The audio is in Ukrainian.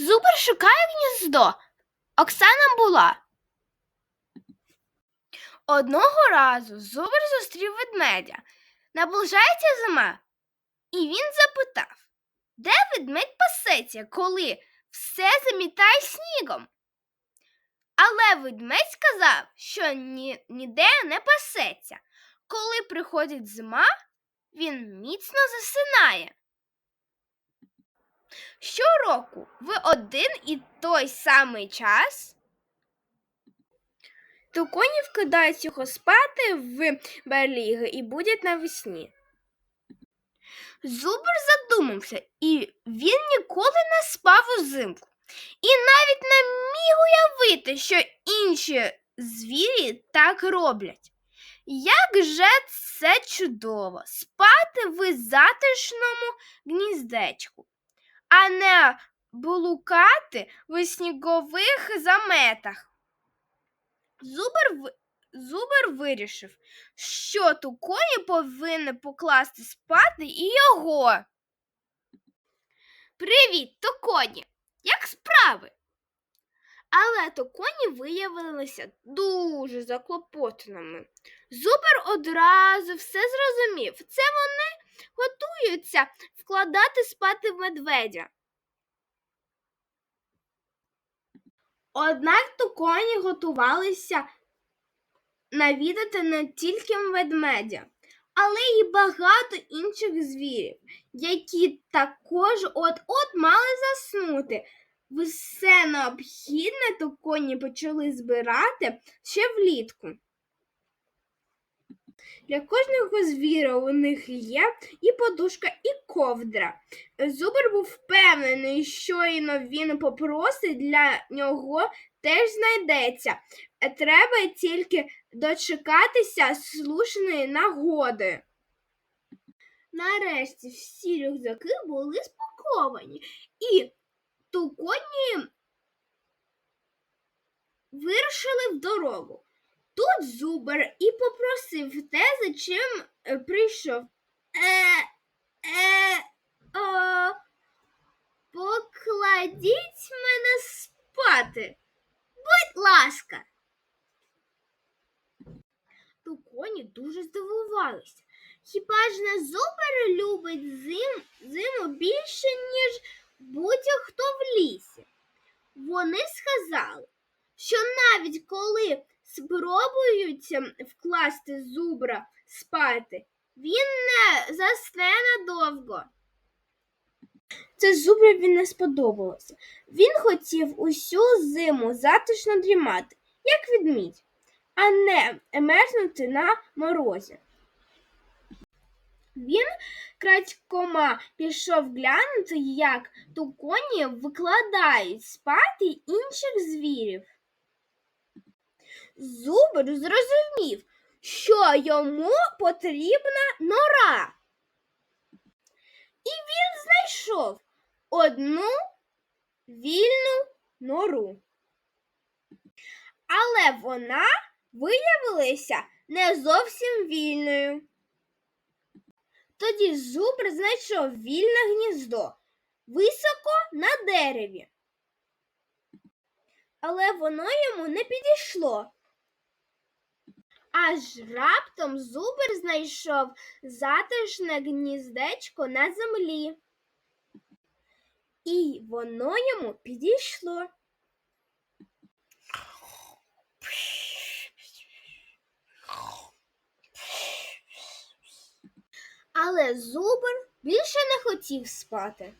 Зубр шукає гніздо. Оксана була. Одного разу Зубр зустрів ведмедя. Наближається зима. І він запитав, де ведмедь пасеться, коли все замітає снігом. Але ведмедь сказав, що ні, ніде не пасеться. Коли приходить зима, він міцно засинає. Щороку в один і той самий час туконі вкидають його спати в берліги і будять навесні. Зубр задумався, і він ніколи не спав узимку. І навіть не міг уявити, що інші звірі так роблять. Як же це чудово спати в затишному гніздечку, а не блукати в снігових заметах. Зубер, Зубер вирішив, що туконі повинен покласти спати і його. Привіт, туконі! Як справи? Але туконі виявилися дуже заклопотаними. Зубер одразу все зрозумів. Це вони готуються вкладати спати ведмедя. Однак туконі готувалися навідати не тільки ведмедя, але й багато інших звірів, які також от-от мали заснути. Все необхідне туконі почали збирати ще влітку. Для кожного звіра у них є і подушка, і ковдра. Зубр був впевнений, щойно він попросить для нього теж знайдеться. Треба тільки дочекатися слушної нагоди. Нарешті всі рюкзаки були спаковані, і туконі вирушили в дорогу. Тут зубер і попросив те, за чим е, прийшов. Е, е, о, покладіть мене спати. Будь ласка. Туконі дуже здивувалися. Хіба ж не зубер любить зим, зиму більше, ніж будь-хто в лісі? Вони сказали, що навіть коли ем, вкласти зубра спати, він не засне надовго. Це зуброві не сподобалося. Він хотів усю зиму затишно дрімати, як ведмідь, а не мерзнути на морозі. Він крадькома пішов глянути, як туконі викладають спати інших звірів. Зубр зрозумів, що йому потрібна нора. І він знайшов одну вільну нору. Але вона виявилася не зовсім вільною. Тоді зубр знайшов вільне гніздо високо на дереві. Але воно йому не підійшло. Аж раптом зубр знайшов затишне гніздечко на землі. І воно йому підійшло. Але зубр більше не хотів спати.